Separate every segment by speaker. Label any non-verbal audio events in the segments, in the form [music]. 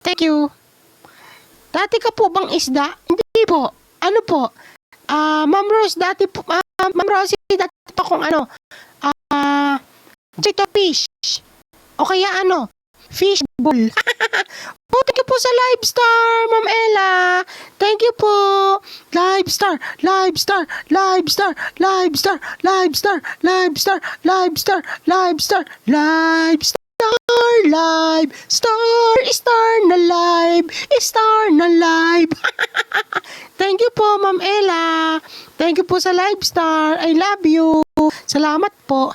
Speaker 1: Thank you. Dati ka po bang isda? Hindi po. Ano po? Ah, Ma'am Rose, dati po, ah, Ma'am Rose, dati po kung ano, ah, Chito fish. O kaya ano, fish bowl. oh, thank you po sa live star, Ma'am Ella. Thank you po. Live star, live star, live star, live star, live star, live star, live star, live star, live star. live, star, star na live, star na live. [laughs] Thank you po, Ma'am Ella. Thank you po sa live star. I love you. Salamat po.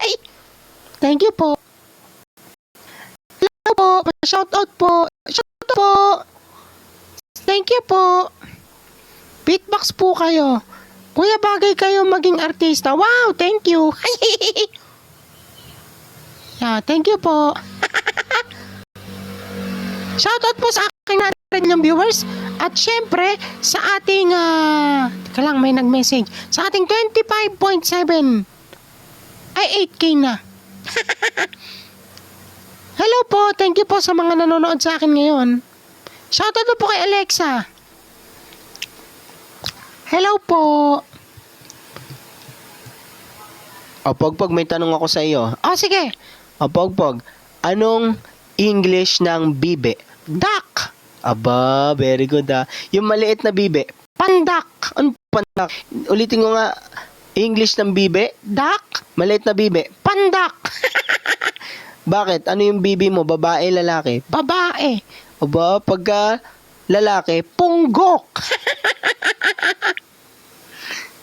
Speaker 1: [laughs] Thank you po. Hello po. Shout out po. Shout out po. Thank you po. Beatbox po kayo. Kuya, bagay kayo maging artista. Wow, thank you. [laughs] yeah, thank you po. Shoutout po sa aking natin ng viewers. At syempre, sa ating, ah, teka lang, may nag-message. Sa ating 25.7. Ay, 8K na. [laughs] Hello po, thank you po sa mga nanonood sa akin ngayon. Shoutout po kay Alexa. Hello po.
Speaker 2: O, Pogpog, may tanong ako sa iyo.
Speaker 1: O sige,
Speaker 2: O, Pogpog, anong English ng bibe?
Speaker 1: Duck,
Speaker 2: Aba, very good ah. Yung maliit na bibe,
Speaker 1: pandak,
Speaker 2: ano pandak? Ulitin ko nga, English ng bibe,
Speaker 1: duck,
Speaker 2: maliit na bibe.
Speaker 1: pandak, [laughs]
Speaker 2: Bakit? Ano yung bibi mo? Babae, lalaki?
Speaker 1: babae,
Speaker 2: Aba, pagka lalaki,
Speaker 1: punggok.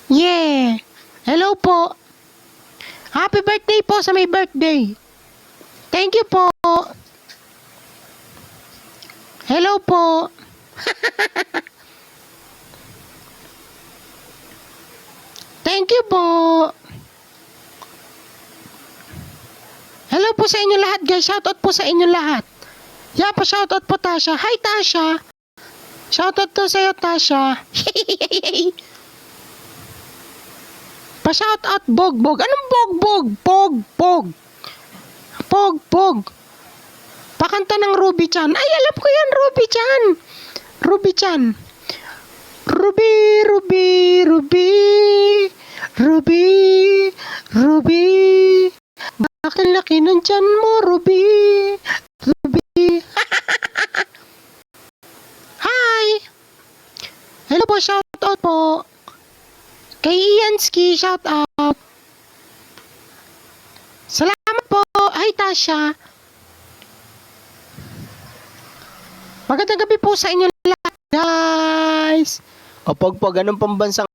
Speaker 1: [laughs] yeah. Hello po. Happy birthday po sa may birthday. Thank you po. Hello po. [laughs] Thank you po. Hello po sa inyo lahat guys. Shoutout po sa inyo lahat. Yeah, pa shoutout po Tasha. Hi Tasha. Shoutout to sa'yo, Tasha. [laughs] Pa-shoutout, Bogbog. Anong Bogbog? Pog, Pog. Pakanta ng Ruby Chan. Ay, alam ko yan, Ruby Chan. Ruby Chan. Ruby, Ruby, Ruby. Ruby, Ruby. Bakit laki ng tiyan mo, Ruby? Ruby. [laughs] Hi! Hello po, shout out po. Kay Ianski, shout out. Salamat po. Hi, Tasha. Magandang gabi po sa inyo lahat, guys.
Speaker 2: o Pogpog, anong pambansang